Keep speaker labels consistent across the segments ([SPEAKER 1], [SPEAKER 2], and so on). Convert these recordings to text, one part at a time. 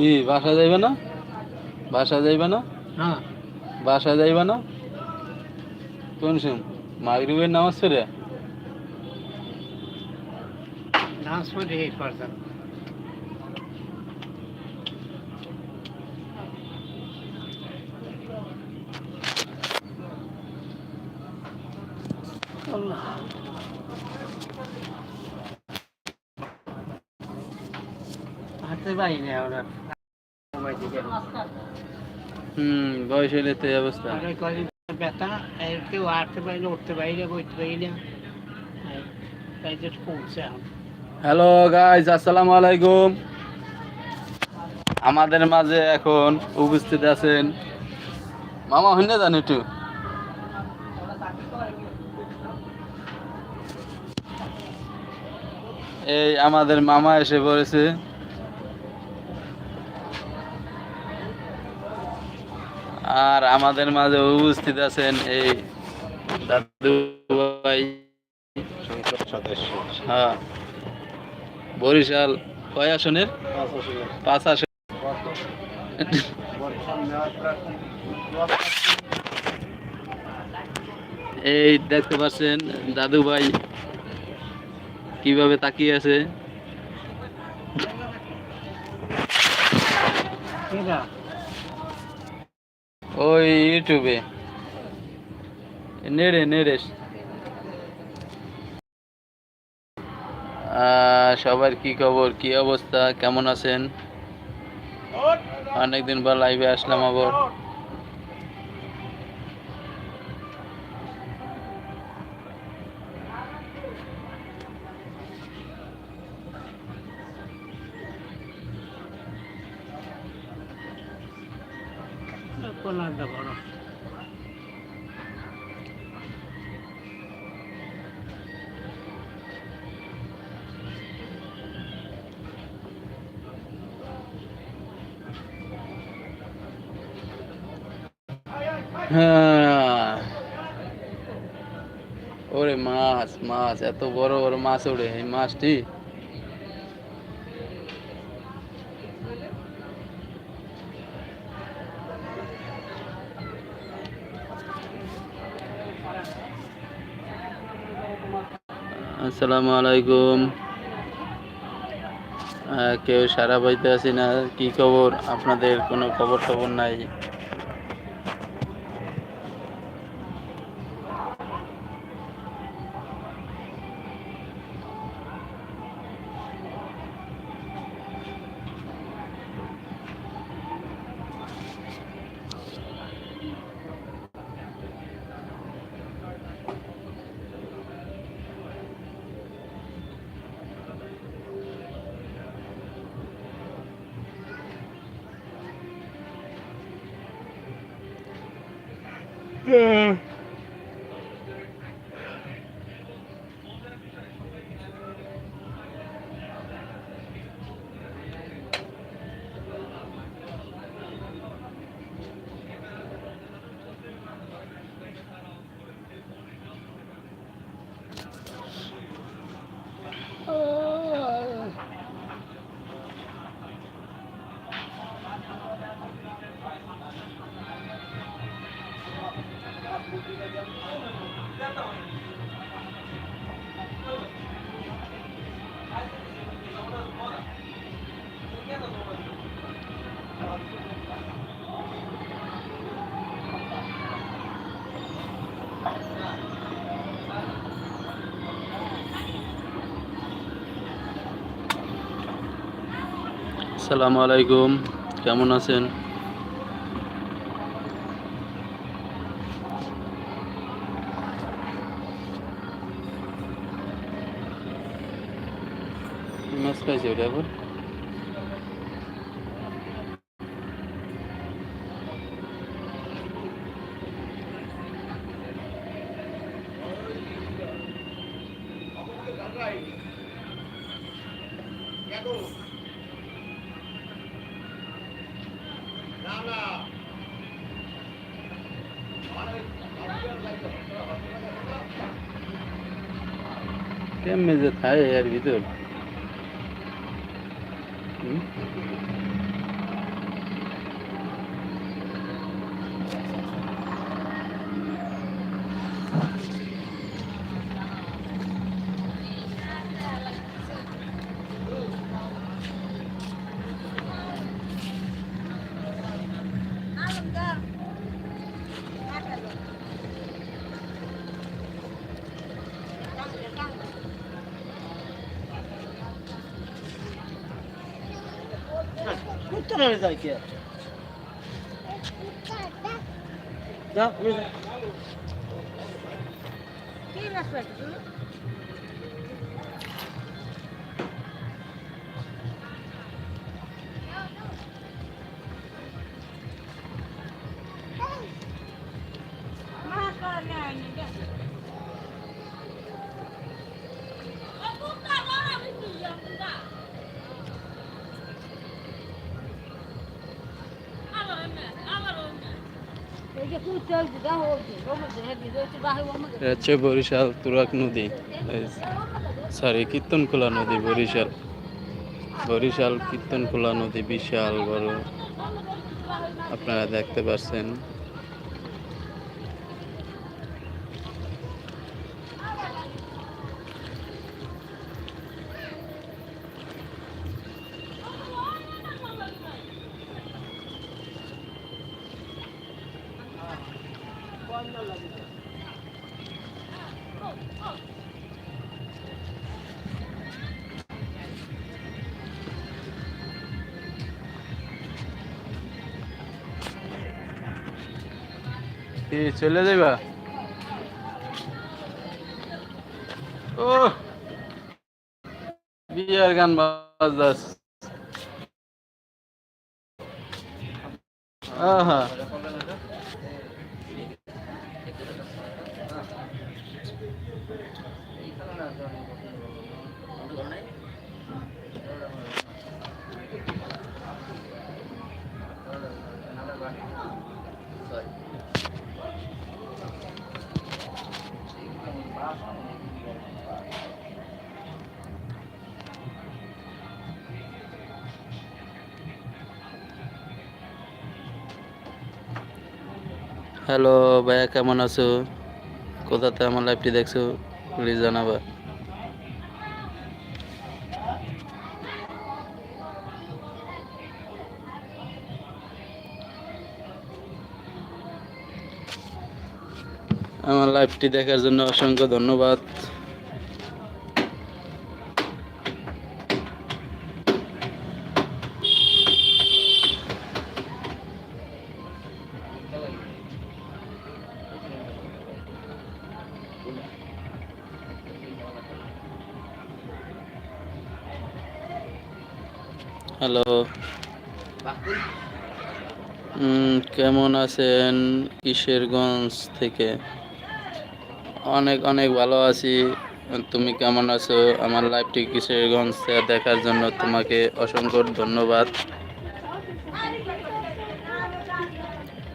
[SPEAKER 1] কি বাসা যাইবে না? বাসা যাইবে না?
[SPEAKER 2] হ্যাঁ
[SPEAKER 1] বাসা যাইবে না? কোন শুন মাগরিবের নামাজ পড়ে?
[SPEAKER 2] নাচ পড়ে এই করতাম হাতে পাই না ওরা মোবাইল দিকে
[SPEAKER 1] হুম বয়স হইলে তো অবস্থা।
[SPEAKER 2] অনেক কদিন ব্যথা এই কেউ হাঁটতে পারি না উঠতে পারি না বইতে পারি না।
[SPEAKER 1] হ্যালো গাইজ আসসালামু আলাইকুম। আমাদের মাঝে এখন উপস্থিত আছেন মামা হইনে জান একটু। এই আমাদের মামা এসে পড়েছে। আর আমাদের মাঝে উপস্থিত আছেন এই দাদু ভাই। হ্যাঁ। বরিশাল কয় আসনের? পাঁচ আসন। এই দেখতে পাচ্ছেন দাদু ভাই কীভাবে তাকিয়ে আছে? ওই ইউটিউবে। নেড়ে নেড়ে আহ, সবার কি খবর? কি অবস্থা? কেমন আছেন? অনেকদিন পর লাইভে আসলাম আবার। ওরে মাছ মাছ, এত বড় বড় মাছ ওরে, এই মাছটি। আসসালামু আলাইকুম। কেউ সারা পাইতে আছি না, কি খবর? আপনাদের কোনো খবর টবর নাই? Uh. আসসালামু আলাইকুম। কেমন আছেন? মাছ পাইছে ওটা আবার? কেমনে যে থাকে এর
[SPEAKER 2] উত্তরে যায় কে যা
[SPEAKER 1] হচ্ছে বরিশাল তুরাক নদী। সরি কীর্তনখোলা নদী, বরিশাল। বরিশাল কীর্তনখোলা নদী, বিশাল বড়। আপনারা দেখতে পাচ্ছেন কি চলে যাবা ও বিয়ার গান বাজাস। আহা। হ্যালো ভাইয়া, কেমন আছো? কোথাতে আমার লাইফটি দেখছ প্লিজ জানাবা। আমার লাইফটি দেখার জন্য অসংখ্য ধন্যবাদ। কেমন আছেন কিশোরগঞ্জ থেকে? অনেক অনেক ভালো আছি। তুমি কেমন আছো? আমার লাইভটি কিশোরগঞ্জ দেখার জন্য তোমাকে অসংখ্য ধন্যবাদ।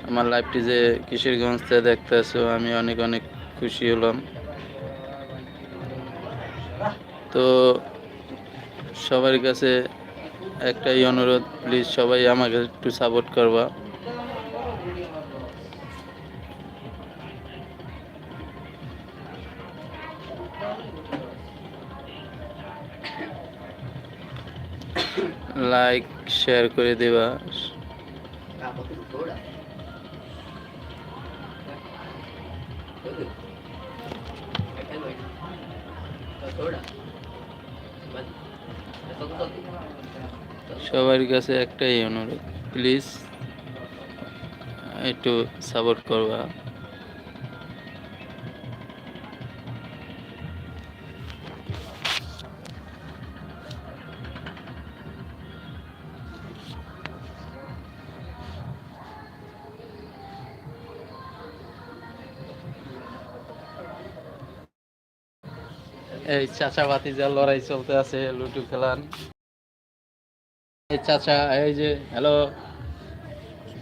[SPEAKER 1] আমার লাইভটি যে কিশোরগঞ্জ দেখতে আছো, আমি অনেক অনেক খুশি হলাম। তো সবার কাছে একটাই অনুরোধ প্লিজ সবাই আমাকে একটু সাপোর্ট করবা। শেয়ার করে দেবা। সবার কাছে একটাই অনুরোধ প্লিজ একটু সাপোর্ট করবা। এই চাচা ভাতিজার লড়াই চলতে আছে লুডু খেলান এই চাচা এই যে হ্যালো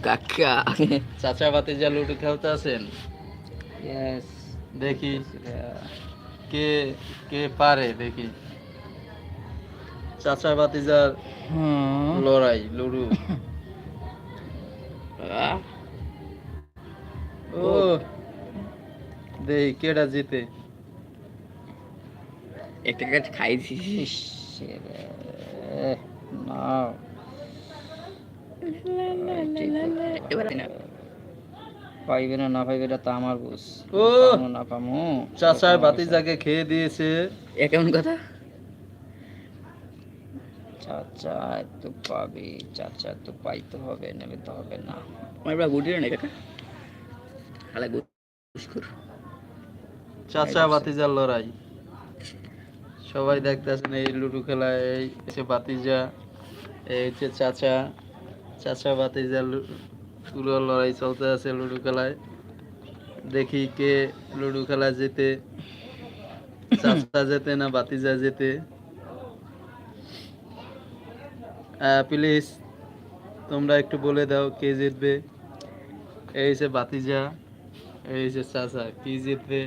[SPEAKER 2] কাকা।
[SPEAKER 1] চাচা ভাতিজা লুডু খেলতে আছেন? দেখি কে কে পারে দেখি। চাচা ভাতিজার লড়াই লুডু। ও দেখি কেডা জিতে?
[SPEAKER 2] একটা কাজ খাইছিস না।
[SPEAKER 3] পাইবে না না পাইবে এটা তো আমার বুঝ
[SPEAKER 1] ও!
[SPEAKER 3] না পামু।
[SPEAKER 1] চাচায় বাতিজাকে খেয়ে দিয়েছে।
[SPEAKER 3] এ কেমন কথা? চাচা তো পাবে চাচা তো পাইতে হবে নেবে তো হবে না। আমরা গুটির না। কাকা হালা গুস্কুর
[SPEAKER 1] চাচা বাতিজার লড়াই। সবাই দেখতেছেন এই লুডু খেলায় এই হচ্ছে বাতিজা এই হচ্ছে চাচা। চাচা বাতিজা পুরো লড়াই চলতে আছে লুডু খেলায়। দেখি কে লুডু খেলায় যেতে চাচা যেতে না বাতিজা যেতে প্লিজ তোমরা একটু বলে দাও কে জিতবে? এই হচ্ছে বাতিজা এই হচ্ছে চাচা, কি জিতবে?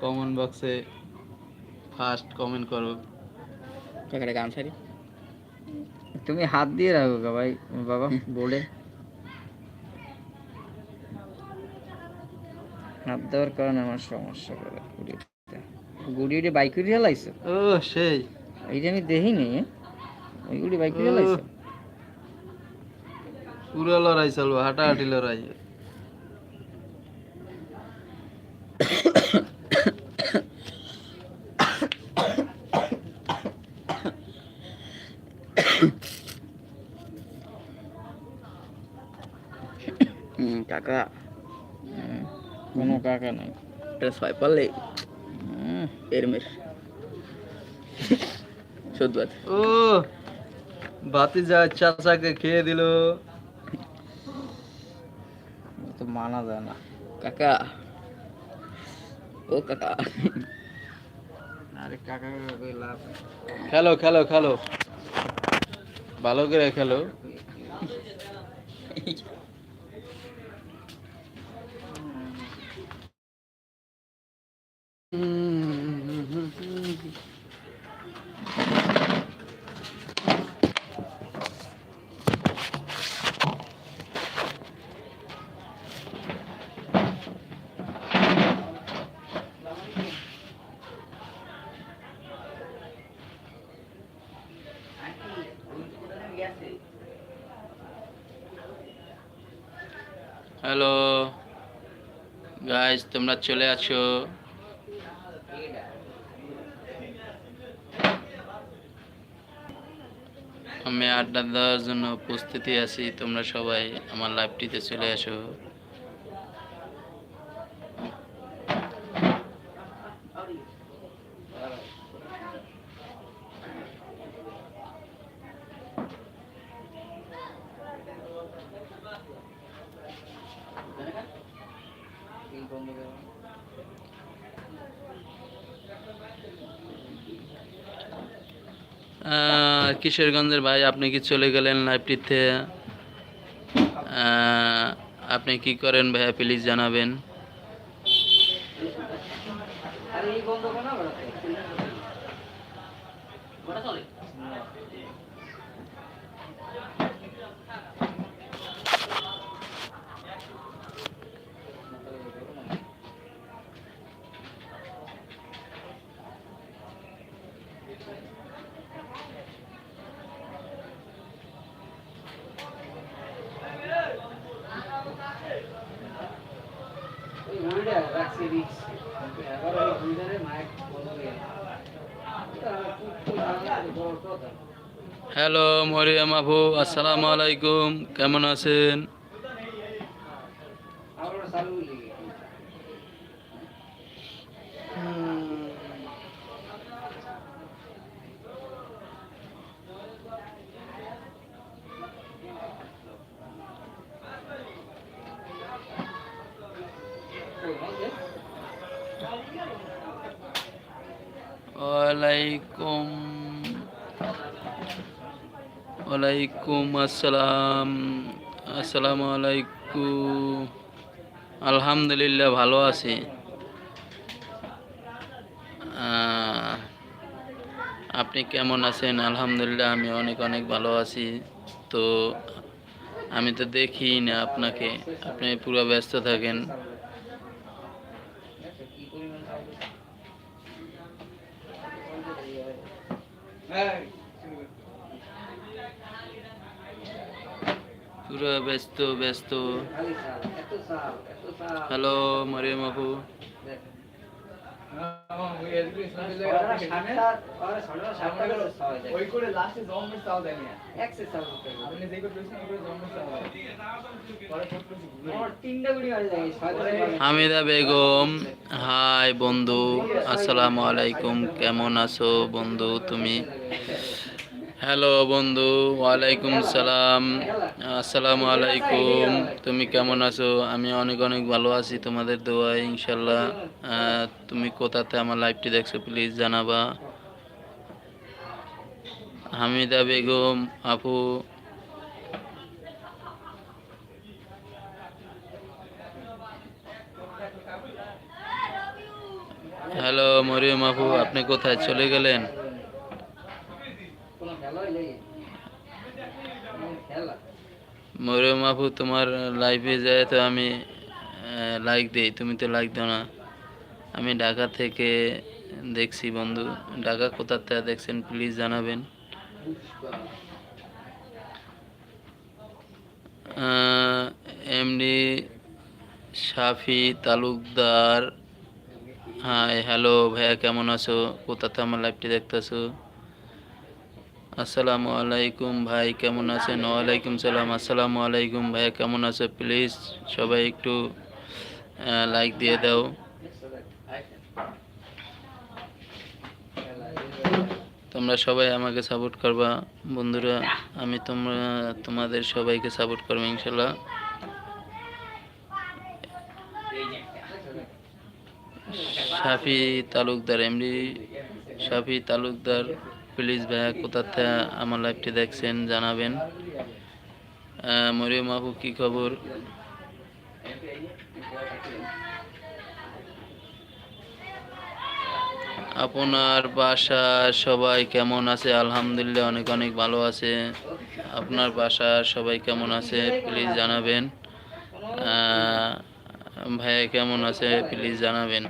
[SPEAKER 1] কমেন্ট বক্সে ফার্স্ট কমেন্ট করো।
[SPEAKER 3] কাকাটা গান সারি। তুমি হাত দিয়ে রাখো ভাই বাবা বলে। হাত দেওয়ার কারণে আমার সমস্যা করে গুড়িতে বাইক চালাইছো
[SPEAKER 1] ও সেই।
[SPEAKER 3] এইটা আমি দেখিনি ওই গুড়ি বাইক চালাইছো
[SPEAKER 1] পুরো লড়াই চলবো হাঁটাহাঁটি লড়াই।
[SPEAKER 3] কাকা নাই। এটা ছয় পারলে এরমের সত্যি
[SPEAKER 1] ও বাতি যা চাচাকে খেয়ে দিল।
[SPEAKER 3] তো মানা যায় না। কাকা। ও কাকা। আরে কাকা কাকা লাভ
[SPEAKER 1] খেলো খেলো খেলো। ভালো করে খেলো। হ্যালো গাইজ তোমরা চলে আছো। আমি আড্ডা দেওয়ার জন্য উপস্থিতি আছি। তোমরা সবাই আমার লাইভটিতে চলে আসো কিশোরগঞ্জের ভাই আপনি কি চলে গেলেন লাইভটিতে? আপনি কি করেন ভাইয়া? প্লিজ জানাবেন হ্যালো মরিয়াম আবু আসসালামু আলাইকুম। কেমন আছেন? ওয়ালাইকুম ওয়ালাইকুম আসসালাম আসসালামু আলাইকুম আলহামদুলিল্লাহ ভালো আছি। আপনি কেমন আছেন? আলহামদুলিল্লাহ, আমি অনেক অনেক ভালো আছি। তো আমি তো দেখি না আপনাকে। আপনি পুরো ব্যস্ত থাকেন। ব্যস্ত ব্যস্ত। হ্যালো, মরিয়ম আপু। হামিদা বেগম, হাই বন্ধু, আসসালামু আলাইকুম, কেমন আছো বন্ধু তুমি? হ্যালো বন্ধু, ওয়ালাইকুম সালাম। আসসালামু আলাইকুম। তুমি কেমন আছো? আমি অনেক অনেক ভালো আছি তোমাদের দোয়ায় ইনশাল্লাহ তুমি কোথাতে আমার লাইভটি দেখছ প্লিজ জানাবা। হামিদা বেগম, আপু। হ্যালো মরিয়ম আপু, আপনি কোথায় চলে গেলেন? মরিয়ম আপু তোমার লাইভে যায় তো আমি লাইক দিই। তুমি তো লাইক দাও না। আমি ঢাকা থেকে দেখছি বন্ধু। ঢাকা কোথার থেকে দেখছেন প্লিজ জানাবেন। MD Shafi Talukdar. Hi hello ভাইয়া কেমন আছো? কোথাতে আমার লাইভটি দেখতেছো? আসসালামু আলাইকুম ভাই, কেমন আছেন? ওয়ালাইকুম সালাম। আসসালামু আলাইকুম ভাইয়া, কেমন আছো? প্লিজ সবাই একটু লাইক দিয়ে দাও। তোমরা সবাই আমাকে সাপোর্ট করবা। বন্ধুরা, আমি তোমরা, তোমাদের সবাইকে সাপোর্ট করব ইনশাল্লাহ শাফি তালুকদার, এমডি শাফি তালুকদার। প্লিজ ভাইয়া কোথা থেকে আমার লাইভটি দেখছেন, জানাবেন। মরিয়ম আপু, কি খবর? আপনার বাসা সবাই কেমন আছে? আলহামদুলিল্লাহ, অনেক অনেক ভালো আছে। আপনার বাসা সবাই কেমন আছে? প্লিজ জানাবেন। ভাইয়া কেমন আছে? প্লিজ জানাবেন।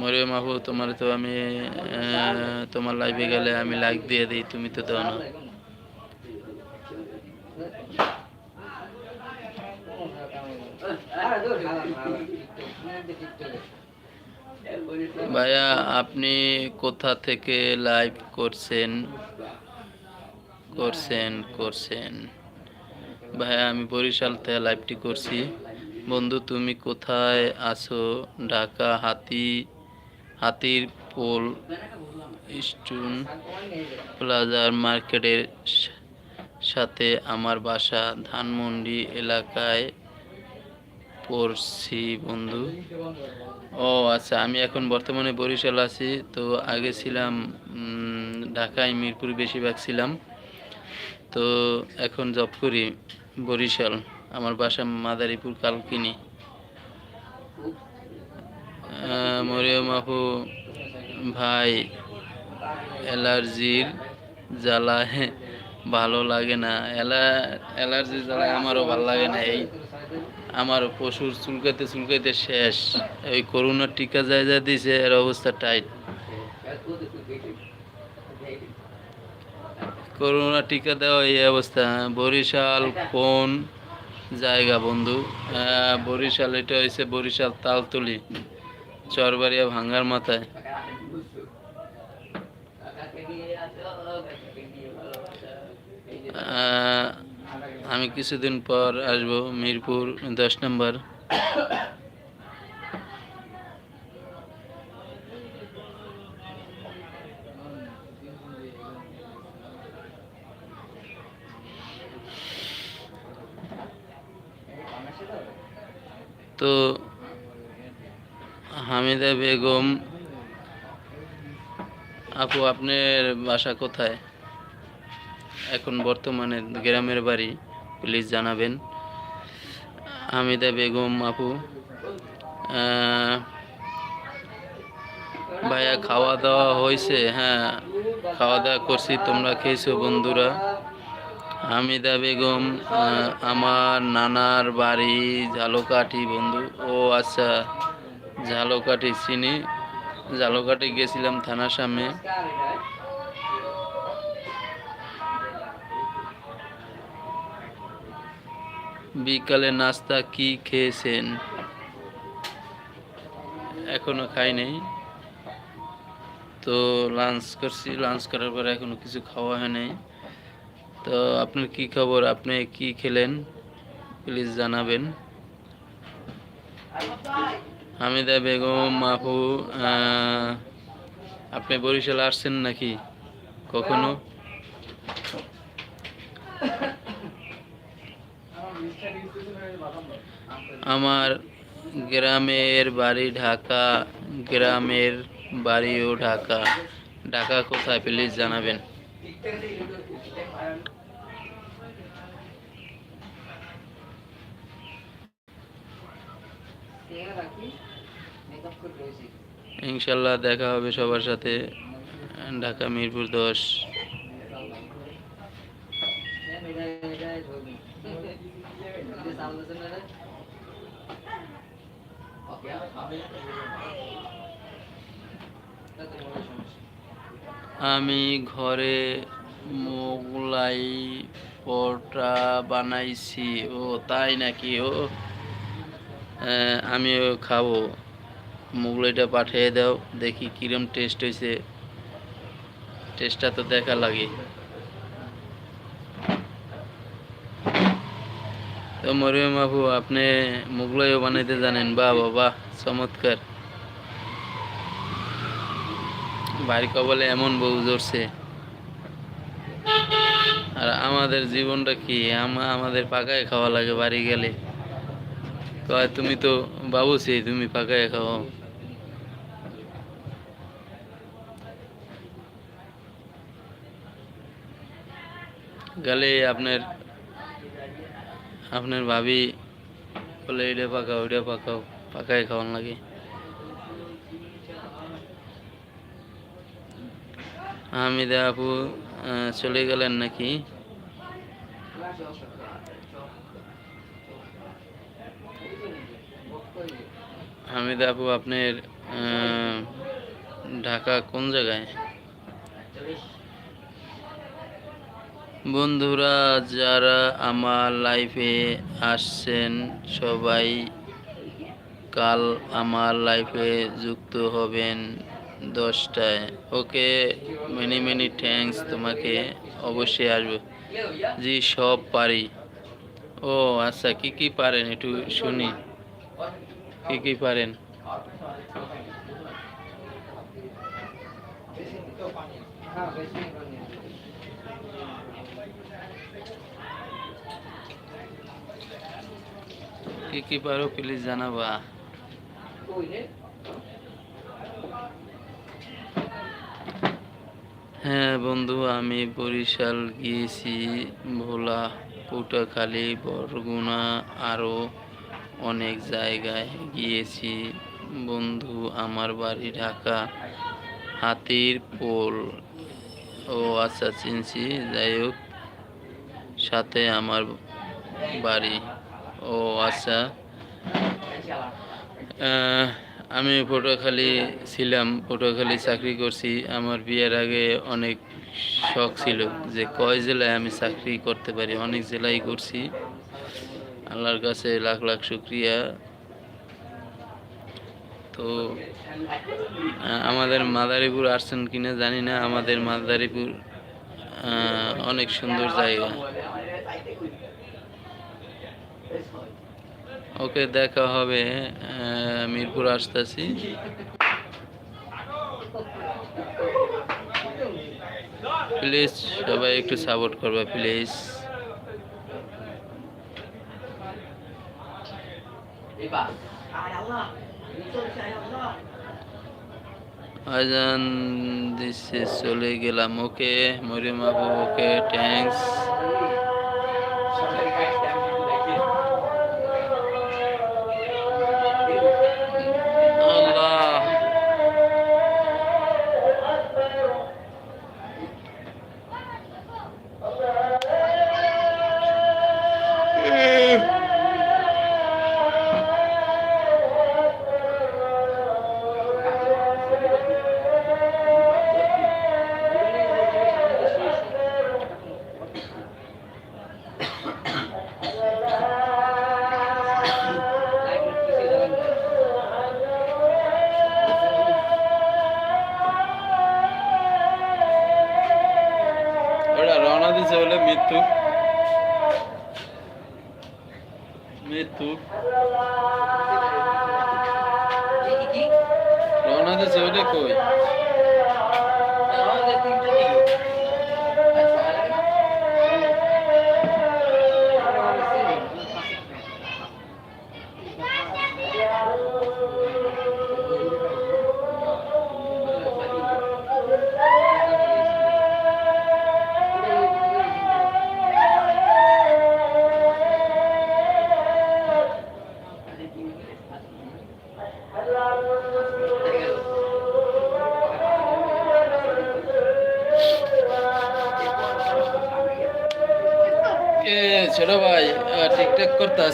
[SPEAKER 1] মরিয়ম আপু তোমার তো আমি তোমার লাইভে গেলে আমি লাইক দিয়ে দিই, তুমি তো দাও না। ভাইয়া, আপনি কোথা থেকে লাইভ করছেন? করছেন করছেন। ভাইয়া, আমি বরিশাল থেকে লাইভটি করছি। বন্ধু, তুমি কোথায় আছো? ঢাকা, হাতি হাতির পোল স্টুন প্লাজার মার্কেটের সাথে আমার বাসা ধানমন্ডি এলাকায় পড়ছি, বন্ধু। ও আচ্ছা আমি এখন বর্তমানে বরিশাল আছি, তো আগে ছিলাম ঢাকায়, মিরপুর বেশিরভাগ ছিলাম। তো এখন জব করি বরিশাল, আমার বাসা মাদারীপুর, কালকিনি। মরিয়ম আপু ভাই, অ্যালার্জির জ্বালায় ভালো লাগে না। অ্যালা, অ্যালার্জির জ্বালায় আমারও ভালো লাগে না। এই আমার পশুর চুলকাইতে চুলকাইতে শেষ। ওই করোনার টিকা যায় যা দিছে, এর অবস্থা টাইট। করোনা টিকা দেওয়া এই অবস্থা। বরিশাল কোন জায়গা বন্ধু? বরিশাল, এটা হয়েছে বরিশাল তালতলি। চরবাড়িয়া ভাঙ্গার মাথায়। আমি কিছুদিন পর আসব মিরপুর দশ নম্বর। তো হামিদা বেগম, আপু আপনার বাসা কোথায়? এখন বর্তমানে গ্রামের বাড়ি প্লিজ জানাবেন। হামিদা বেগম, আপু ভাইয়া খাওয়া দাওয়া হয়েছে? হ্যাঁ খাওয়া দাওয়া করছি, তোমরা খেয়েছো বন্ধুরা। হামিদা বেগম আমার নানার বাড়ি ঝালকাঠি বন্ধু। ও আচ্ছা ঝালকাঠি চিনি। ঝালকাঠি গেছিলাম থানার সামনে। বিকালে নাস্তা কি খেয়েছেন? এখনও খাই নাই। তো লাঞ্চ করছি। লাঞ্চ করার পরে এখনও কিছু খাওয়া হয় নাই। তো আপনার কি খবর? আপনি কি খেলেন? প্লিজ জানাবেন। হামিদা বেগম আহ, আপনি বরিশাল আসছেন নাকি? কখনো? আমার গ্রামের বাড়ি ঢাকা গ্রামের বাড়িও ঢাকা। ঢাকা কোথায় প্লিজ জানাবেন। ইনশাল্লাহ দেখা হবে সবার সাথে, ঢাকা মিরপুর দশ। আমি ঘরে মোগলাই পরোটা বানাইছি, ও তাই নাকি? ও আমিও খাব। মোগলাইটা পাঠিয়ে দাও, দেখি কিরম টেস্ট হয়েছে টেস্টটা তো দেখা লাগে। তো মরিয়ম বাবু, আপনি মোগলাইও বানাইতে জানেন? বাহ বাবা চমৎকার। বাড়ি কবলে এমন বউ জড়ছে আর আমাদের জীবনটা কি? আমা- আমাদের পাকায় খাওয়া লাগে বাড়ি গেলে। কয়, তুমি তো বাবুছি তুমি পাকায় খাও গেলে আপনার আপনার ভাবি বলে এটা পাকাও, ওইটা পাকাও, পাকায় খাওয়ান লাগে। হামিদা আপু চলে গেলেন নাকি? হামিদা আপু, আপনার ঢাকা কোন জায়গায়? বন্ধুরা, যারা আমার লাইফে আসছেন, সবাই কাল আমার লাইফে যুক্ত হবেন দশটায়। ওকে মেনি মেনি থ্যাঙ্কস তোমাকে অবশ্যই আসব। জি, সব পারি। ও আচ্ছা কি কি পারেন একটু শুনি। কি কি পারেন? কি কি পারো প্লিজ জানাবা। হ্যাঁ বন্ধু, আমি বরিশাল গিয়েছি, ভোলা, পটুয়াখালী, বরগুনা আরও অনেক জায়গায় গিয়েছি। বন্ধু, আমার বাড়ি ঢাকা, হাতির পোল। ও আচ্ছা চিনছি। যাই হোক, সাথে আমার বাড়ি। ও আচ্ছা। আমি পটুয়াখালী ছিলাম, পটুয়াখালী চাকরি করছি। আমার বিয়ের আগে অনেক শখ ছিল যে কয় জেলায় আমি চাকরি করতে পারি, অনেক জেলায় করছি। আল্লাহর কাছে লাখ লাখ শুক্রিয়া। তো আমাদের মাদারীপুর আসছেন কিনা জানি না, আমাদের মাদারীপুর অনেক সুন্দর জায়গা। ওকে, দেখা হবে মিরপুর আসতেছি। প্লিজ সবাই একটু সাপোর্ট করবে প্লিজ আজান দিচ্ছে চলে গেলাম। ওকে, মরিয়ম আপু ওকে থ্যাঙ্কস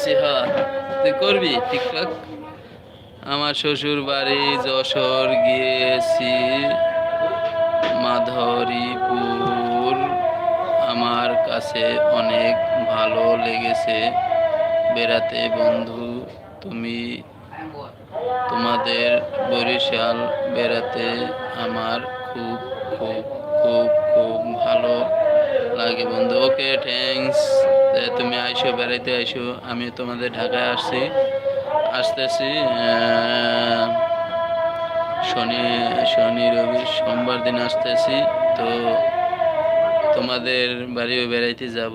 [SPEAKER 1] আছি হ্যাঁ তুই করবি টিকটক? আমার শ্বশুর বাড়ি যশোর গিয়েছি মাধরীপুর আমার কাছে অনেক ভালো লেগেছে। বেড়াতে বন্ধু, তুমি তোমাদের বরিশাল বেড়াতে আমার খুব খুব খুব খুব ভালো লাগে বন্ধু। ওকে থ্যাঙ্কস তুমি আইসো, বেড়াইতে আইসো আমি তোমাদের ঢাকায় আসছি। আসতেছি শনি শনি, রবি, সোমবার দিন আসতেছি, তো তোমাদের বাড়িও বেড়াইতে যাব।